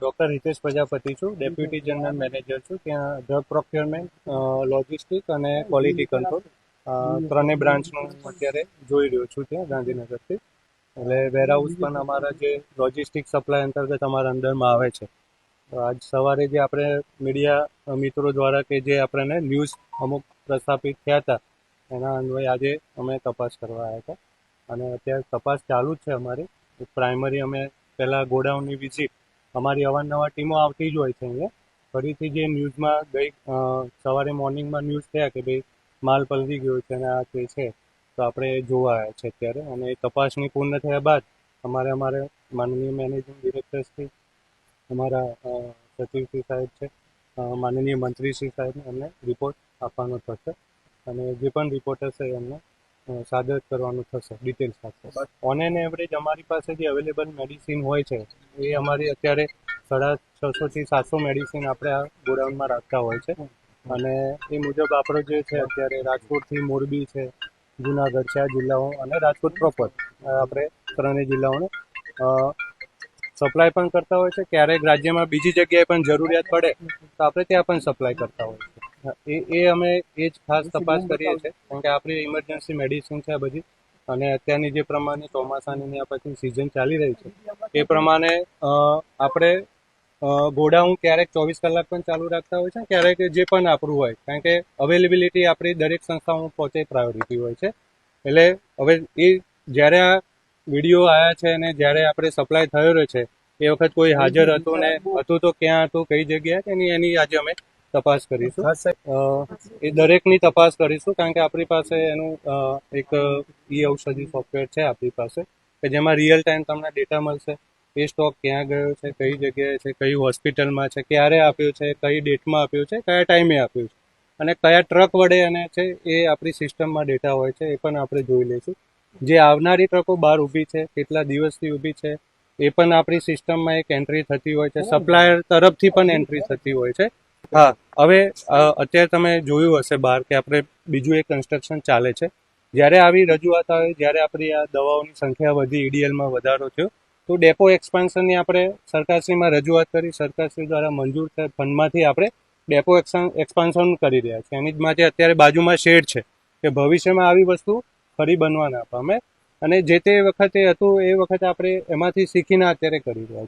Doctor Hitesh Prajapati છું, deputy general manager છું, ત્યાં ડ્રગ પ્રોક્યોરમેન્ટ લોજિસ્ટિક અને ક્વોલિટી કંટ્રોલ ત્રણેય બ્રાન્ચનું અત્યારે જોઈ રહ્યો છું ત્યાં ગાંધીનગરથી. એટલે વેરહાઉસ પણ અમારા જે લોજિસ્ટિક સપ્લાય અંતર્ગત અમારા અંદરમાં આવે છે. આજ સવારે જે આપણે મીડિયા મિત્રો દ્વારા કે જે આપણને ન્યૂઝ અમુક પ્રસ્થાપિત થયા હતા, એના અન્વયે આજે અમે તપાસ કરવા આવ્યા હતા. અને અત્યારે તપાસ ચાલુ જ છે અમારી. પ્રાઇમરી અમે પહેલાં ગોડાઉનની વિઝિટ અમારી અવારનવાર ટીમો આવતી જ હોય છે અહીંયા. ફરીથી જે ન્યૂઝમાં ગઈ સવારે મોર્નિંગમાં ન્યૂઝ થયા કે ભાઈ માલ પલળી ગયો છે અને આ તે છે, તો આપણે જોવા આવ્યા છે અત્યારે. અને તપાસણી પૂર્ણ થયા બાદ અમારે અમારે માનનીય મેનેજિંગ ડિરેક્ટરશ્રી અમારા સચિવશ્રી સાહેબ છે માનનીય મંત્રીશ્રી સાહેબને એમને રિપોર્ટ આપવાનો થશે. અને જે પણ રિપોર્ટ હશે એમને સાદર કરવાનું થશે ડિટેલ સાથે ઓન એન એવરેજ અમારી પાસે જે અવેલેબલ મેડિસિન હોય છે, એ અમારી અત્યારે સાડા છસોથી સાતસો મેડિસિન આપણે આ ગોડાઉનમાં રાખતા હોય છે. અને એ મુજબ આપણો જે છે, અત્યારે રાજકોટથી મોરબી છે, જુનાગઢ છે, આ જિલ્લાઓ અને રાજકોટ પ્રોપર આપણે ત્રણેય જિલ્લાઓને સપ્લાય પણ કરતા હોય છે. ક્યારેક રાજ્યમાં બીજી જગ્યાએ પણ જરૂરિયાત પડે, તો આપણે ત્યાં પણ સપ્લાય કરતા હોય છે. એ એ અમે એ જ ખાસ તપાસ કરીએ છીએ કારણ કે આપણી ઇમરજન્સી મેડિસિન છે આ બધી અને અત્યારની જે પ્રમાણે ચોમાસાની ને પછી સિઝન ચાલી રહી છે એ પ્રમાણે આપણે ગોડાઉન ક્યારેક ચોવીસ કલાક પણ ચાલુ રાખતા હોય છે ક્યારેક જે પણ આપણું હોય કારણ કે અવેલેબિલિટી આપણી દરેક સંસ્થાઓમાં પહોંચે પ્રાયોરિટી હોય છે એટલે હવે એ જ્યારે આ વીડિયો આવ્યા છે અને જ્યારે આપણે સપ્લાય થયો રહ્યો છે એ વખત કોઈ હાજર હતું ને હતું તો ક્યાં હતું કઈ જગ્યાએ એની એની આજે અમે તપાસ કરીશું. એ દરેકની તપાસ કરીશું કારણ કે આપણી પાસે એનું એક ઈ ઔષધિ સોફ્ટવેર છે આપણી પાસે કે જેમાં રિયલ ટાઈમ તમને ડેટા મળશે એ સ્ટોક ક્યાં ગયો છે કઈ જગ્યાએ છે કઈ હોસ્પિટલમાં છે ક્યારે આપ્યો છે કઈ ડેટમાં આપ્યો છે કયા ટાઈમે આપ્યું છે. અને કયા ટ્રક વડે અને છે એ આપણી સિસ્ટમમાં ડેટા હોય છે એ પણ આપણે જોઈ લઈશું. જે આવનારી ટ્રકો બહાર ઊભી છે કેટલા દિવસથી ઊભી છે એ પણ આપણી સિસ્ટમમાં એક એન્ટ્રી થતી હોય છે. સપ્લાયર તરફથી પણ એન્ટ્રી થતી હોય છે. હા, હવે અત્યારે તમે જોયું હશે બહાર કે આપણે બીજું એક કન્સ્ટ્રક્શન ચાલે છે. જ્યારે આવી રજૂઆત આવે, જ્યારે આપણી આ દવાઓની સંખ્યા વધી ઈડીએલમાં વધારો થયો, તો ડેપો એક્સપાન્શનની આપણે સરકારશ્રીમાં રજૂઆત કરી, સરકારશ્રી દ્વારા મંજૂર થયેલ ફંડમાંથી આપણે ડેપો એક્સપાન્શન કરી રહ્યા છીએ. એની માટે અત્યારે બાજુમાં શેડ છે કે ભવિષ્યમાં આવી વસ્તુ ફરી બનવા ના પામે અને જે તે વખતે હતું, એ વખતે આપણે એમાંથી શીખીને અત્યારે કરી રહ્યા